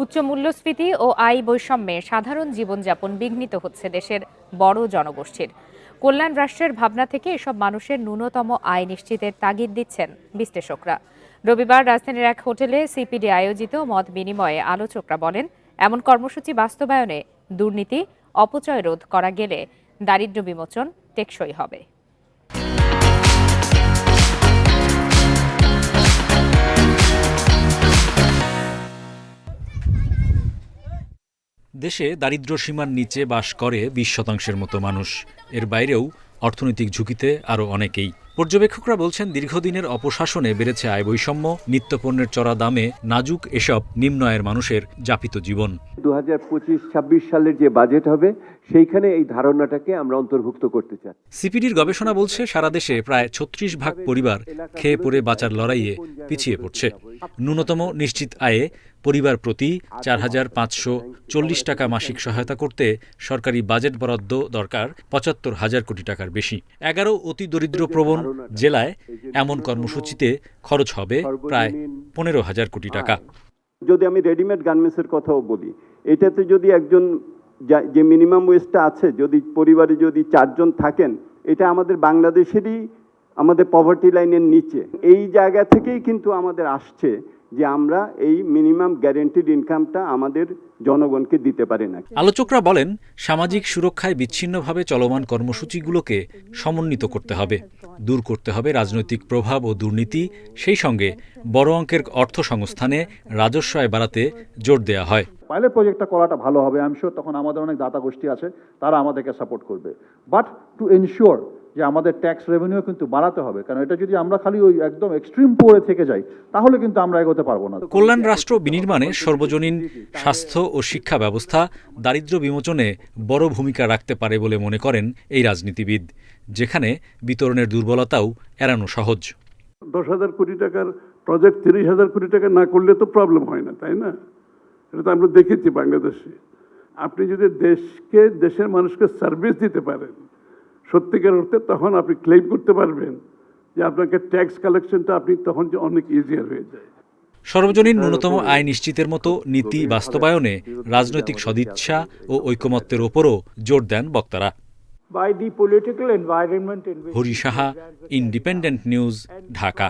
উচ্চ মূল্যস্ফীতি ও আয় বৈষম্যে সাধারণ জীবনযাপন বিঘ্নিত হচ্ছে দেশের বড় জনগোষ্ঠীর। কল্যাণ রাষ্ট্রের ভাবনা থেকে এসব মানুষের ন্যূনতম আয় নিশ্চিতের তাগিদ দিচ্ছেন বিশ্লেষকরা। রবিবার রাজধানীর এক হোটেলে সিপিডি আয়োজিত মত বিনিময়ে আলোচকরা বলেন, এমন কর্মসূচি বাস্তবায়নে দুর্নীতি অপচয় রোধ করা গেলে দারিদ্র্য বিমোচন টেকসই হবে। দেশে দারিদ্র সীমার নিচে বাস করে বিশ শতাংশের মতো মানুষ। এর বাইরেও অর্থনৈতিক ঝুঁকিতে আরও অনেকেই। পর্যবেক্ষকরা বলছেন দীর্ঘদিনের অপশাসনে বেড়েছে আয় বৈষম্য নিত্যপণ্যের চড়া দামে নাজুক এসব নিম্ন আয়ের মানুষের যাপিত জীবন। দু হাজার পঁচিশ ছাব্বিশ সালের যে বাজেট হবে সেইখানে এই ধারণাটাকে আমরা অন্তর্ভুক্ত করতে চাই। সিপিডির গবেষণা বলছে সারা দেশে প্রায় ছত্রিশ ভাগ পরিবার খেয়ে পড়ে বাঁচার লড়াইয়ে পিছিয়ে পড়ছে। ন্যূনতম নিশ্চিত আয়ে পরিবার প্রতি চার হাজার পাঁচশো চল্লিশ টাকা মাসিক সহায়তা করতে সরকারি বাজেট বরাদ্দ দরকার পঁচাত্তর হাজার কোটি টাকার বেশি। এগারো অতি দরিদ্র প্রবণ জেলায় এমন কর্মসূচিতে খরচ হবে প্রায় পনেরো হাজার কোটি টাকা। যদি আমি রেডিমেড গার্মেন্টসের কথাও বলি এটাতে যদি একজন যে মিনিমাম ওয়েজটা আছে যদি পরিবারে যদি চারজন থাকেন এটা আমাদের বাংলাদেশেরই আমাদের পভার্টি লাইনের নিচে। এই জায়গা থেকেই কিন্তু আমাদের আসছে যে আমরা এই মিনিমাম গ্যারেন্টিড ইনকামটা আমাদের জনগণকে দিতে পারি না আলোচকরা বলেন সামাজিক সুরক্ষায় বিচ্ছিন্নভাবে চলমান কর্মসূচিগুলোকে সমন্বিত করতে হবে। দূর করতে হবে রাজনৈতিক প্রভাব ও দুর্নীতি। সেই সঙ্গে বড় অঙ্কের অর্থ সংস্থানে রাজস্ব আয় বাড়াতে জোর দেওয়া হয়। পাইলট প্রজেক্টটা করাটা ভালো হবে আমি শিওর তখন আমাদের অনেক দাতা গোষ্ঠী আছে তারা আমাদেরকে সাপোর্ট করবে। বাট টু এনশিওর যে আমাদের ট্যাক্স রেভিনিউ কিন্তু বাড়াতে হবে। কারণ এটা যদি আমরা খালি ওই একদম এক্সট্রিম পোরে থেকে যাই তাহলে কিন্তু আমরা এগোতে পারব না। কল্যাণ রাষ্ট্র বিনির্মাণে সর্বজনীন স্বাস্থ্য ও শিক্ষা ব্যবস্থা দারিদ্র বিমোচনে বড় ভূমিকা রাখতে পারে বলে মনে করেন এই রাজনীতিবিদ যেখানে বিতরণের দুর্বলতাও এড়ানো সহজ। দশ হাজার কোটি টাকার প্রজেক্ট তিরিশ হাজার কোটি টাকা না করলে তো প্রবলেম হয় না তাই না? এটা তো আমরা দেখেছি বাংলাদেশে। আপনি যদি দেশকে দেশের মানুষকে সার্ভিস দিতে পারেন সত্যিকার অর্থে তখন আপনি ক্লেম করতে পারবেন যে আপনাকে ট্যাক্স কালেকশনটা আপনি তখন যে অনেক ইজিয়ার হয়ে যায়। সর্বজনীন ন্যূনতম আয় নিশ্চিতের মতো নীতি বাস্তবায়নে রাজনৈতিক সদিচ্ছা ও ঐকমত্যের ওপরও জোর দেন বক্তারা। Hari Saha independent news Dhaka.